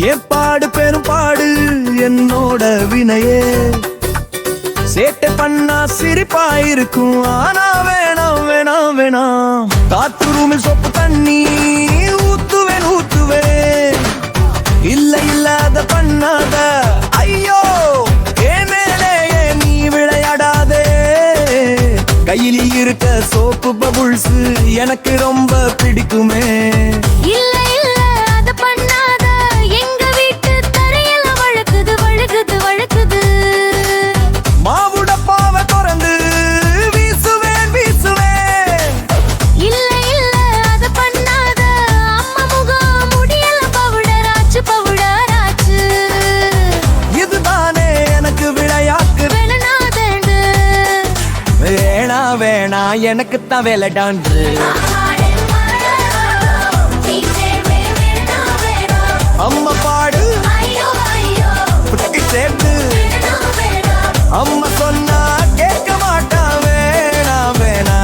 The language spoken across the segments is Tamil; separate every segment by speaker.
Speaker 1: ஏப்பாடு பெரும் பாடு என்னோட வினையே. சேட்டை பண்ணா சிரிப்பாயிருக்கும். ஆனா வேணாம் வேணாம் வேணாம். காத்து ரூமில் சொப்பு தண்ணி ஊத்துவேன் ஊத்துவேன். இல்ல இல்லாத பண்ணாத. ஐயோ மேலேயே நீ விளையாடாதே. கையில் இருக்க சோப்பு பபுள்ஸ் எனக்கு ரொம்ப பிடிக்குமே. வேணா எனக்குத்தான் வேலைடான்று அம்மா பாடு. சேர்த்து. அம்மா சொன்னா கேட்க மாட்டா வேணா வேணா.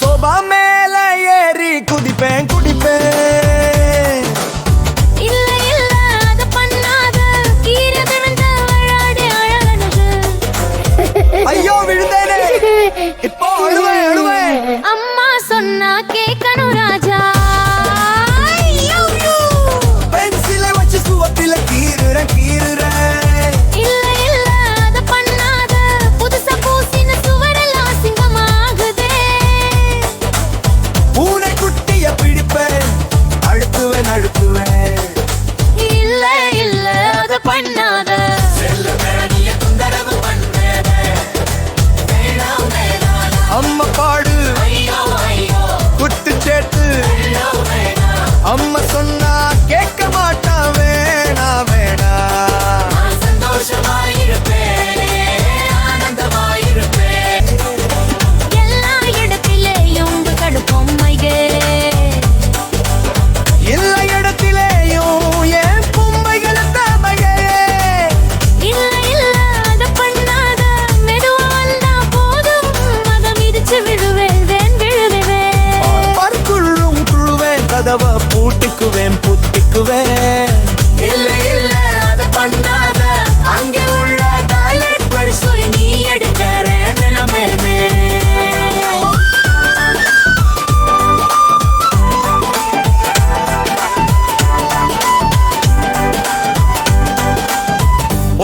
Speaker 1: சோபா மேல ஏறி குதிப்பேன் ஐயோ விழுந்தேனே. இப்போ அழுவேன் அழுவேன்.
Speaker 2: அம்மா சொன்னா கேட்கணும் ராஜா.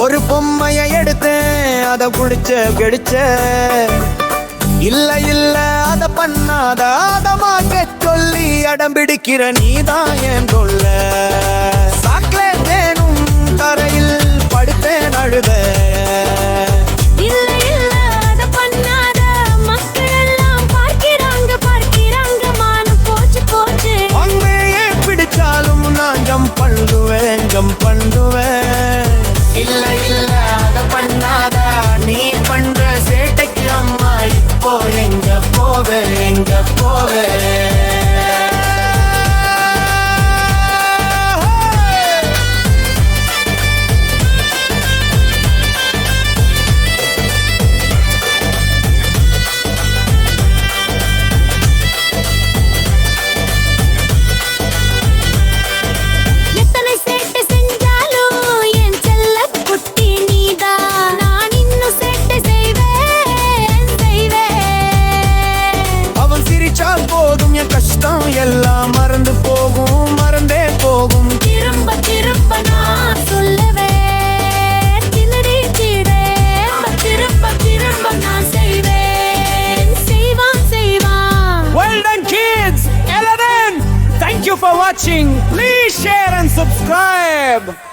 Speaker 1: ஒரு பொம்மைய எடுத்தேன் அத புடிச்ச கெடிச்ச. இல்ல இல்ல அத பண்ணாத அதமாக்க சொல்லி அடம்பிடிக்கிற நீதான் என் சொல்ல சாக்லேட் வேணும் தரையில் படுத்தேன் அழுத பண்ணுவேன் ஜம் பண்ணுவேன் fuori watching. Please share and subscribe.